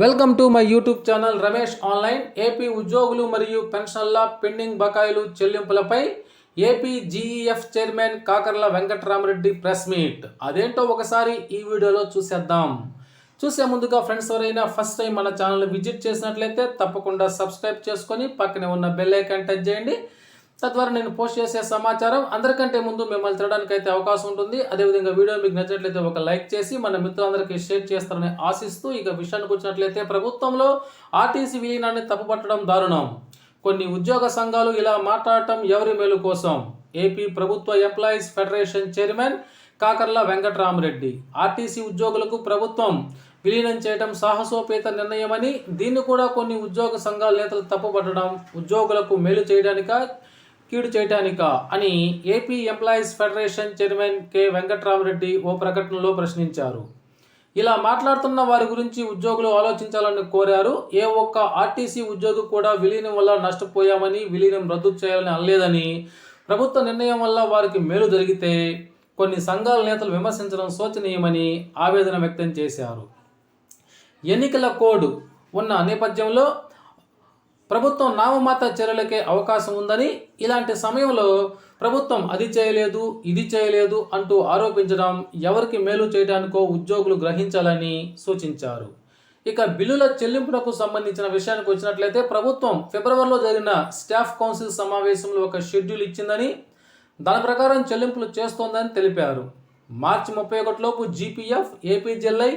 Welcome to my YouTube channel Ramesh online. AP ఉద్యోగులు మరియు పెన్షన్ల పెండింగ్ బకాయిలు చెల్లింపులపై AP GEF chairman Kakarla Venkatarama Reddy press meet. అదేంటో ఒకసారి ఈ వీడియోలో చూసేద్దాం. చూసే ముందుగా ఫ్రెండ్స్ ఎవరైనా ఫస్ట్ టైం మన ఛానల్ విజిట్ చేసినట్లయితే తప్పకుండా సబ్స్క్రైబ్ చేసుకొని పక్కనే ఉన్న బెల్ ఐకాన్ టచ్ చేయండి. తద్వారా నేను పోస్ట్ చేసే సమాచారం అందరికంటే ముందు మిమ్మల్ని తినడానికి అయితే అవకాశం ఉంటుంది. అదేవిధంగా వీడియో మీకు నచ్చినట్లయితే ఒక లైక్ చేసి మన మిత్రులందరికీ షేర్ చేస్తారని ఆశిస్తూ ఇక విషయానికి వచ్చినట్లయితే ప్రభుత్వంలో ఆర్టీసీ విలీనాన్ని తప్పుపట్టడం దారుణం. కొన్ని ఉద్యోగ సంఘాలు ఇలా మాట్లాడటం ఎవరి మేలు కోసం? ఏపీ ప్రభుత్వ employees federation chairman Kakarla Venkatarama Reddy. RTC ఉద్యోగులకు ప్రభుత్వం విలీనం చేయడం సాహసోపేత నిర్ణయమని దీన్ని కూడా కొన్ని ఉద్యోగ సంఘాల నేతలు తప్పుపట్టడం ఉద్యోగులకు మేలు చేయడానిక కీడు చేయటానికా అని AP employees federation chairman K. Venkatrama Reddy ఓ ప్రకటనలో ప్రశ్నించారు. ఇలా మాట్లాడుతున్న వారి గురించి ఉద్యోగులు ఆలోచించాలని కోరారు. ఏ ఒక్క ఆర్టీసీ ఉద్యోగి కూడా విలీనం వల్ల నష్టపోయామని విలీనం రద్దు చేయాలని అనలేదని ప్రభుత్వ నిర్ణయం వల్ల వారికి మేలు జరిగితే కొన్ని సంఘాల నేతలు విమర్శించడం శోచనీయమని ఆవేదన వ్యక్తం చేశారు. ఎన్నికల కోడ్ ఉన్న నేపథ్యంలో ప్రభుత్వం నామమాత్ర చర్యలకే అవకాశం ఉందని ఇలాంటి సమయంలో ప్రభుత్వం అది చేయలేదు ఇది చేయలేదు అంటూ ఆరోపించడం ఎవరికి మేలు చేయడానికో ఉద్యోగులు గ్రహించాలని సూచించారు. ఇక బిల్లుల చెల్లింపునకు సంబంధించిన విషయానికి వచ్చినట్లయితే ప్రభుత్వం ఫిబ్రవరిలో జరిగిన స్టాఫ్ కౌన్సిల్ సమావేశంలో ఒక షెడ్యూల్ ఇచ్చిందని దాని ప్రకారం చెల్లింపులు చేస్తోందని తెలిపారు. మార్చి ముప్పై ఒకటిలోపు జీపీఎఫ్ ఏపీజెల్ఐ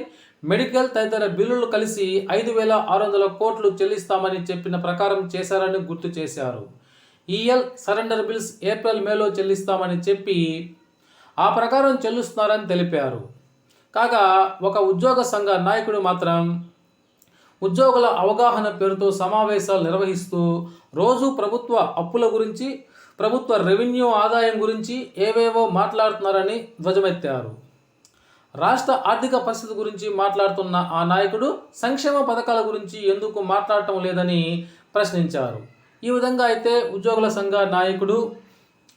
మెడికల్ తదితర బిల్లులు కలిసి ఐదు వేల ఆరు వందల కోట్లు చెల్లిస్తామని చెప్పిన ప్రకారం చేశారని గుర్తు చేశారు. ఈఎల్ సరెండర్ బిల్స్ ఏప్రిల్ మేలో చెల్లిస్తామని చెప్పి ఆ ప్రకారం చెల్లిస్తున్నారని తెలిపారు. కాగా ఒక ఉద్యోగ సంఘ నాయకుడు మాత్రం ఉద్యోగుల అవగాహన పేరుతో సమావేశాలు నిర్వహిస్తూ రోజు ప్రభుత్వ అప్పుల గురించి ప్రభుత్వ రెవెన్యూ ఆదాయం గురించి ఏవేవో మాట్లాడుతున్నారని ధ్వజమెత్తారు. రాష్ట్ర ఆర్థిక పరిస్థితి గురించి మాట్లాడుతున్న ఆ నాయకుడు సంక్షేమ పథకాల గురించి ఎందుకు మాట్లాడటం లేదని ప్రశ్నించారు. ఈ విధంగా అయితే ఉద్యోగుల సంఘ నాయకుడు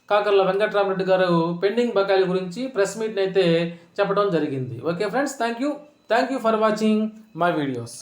కాకర్ల వెంకటరామరెడ్డి గారు పెండింగ్ బకాయిల గురించి ప్రెస్ మీట్ని అయితే చెప్పడం జరిగింది. Okay friends thank you thank you for watching my videos.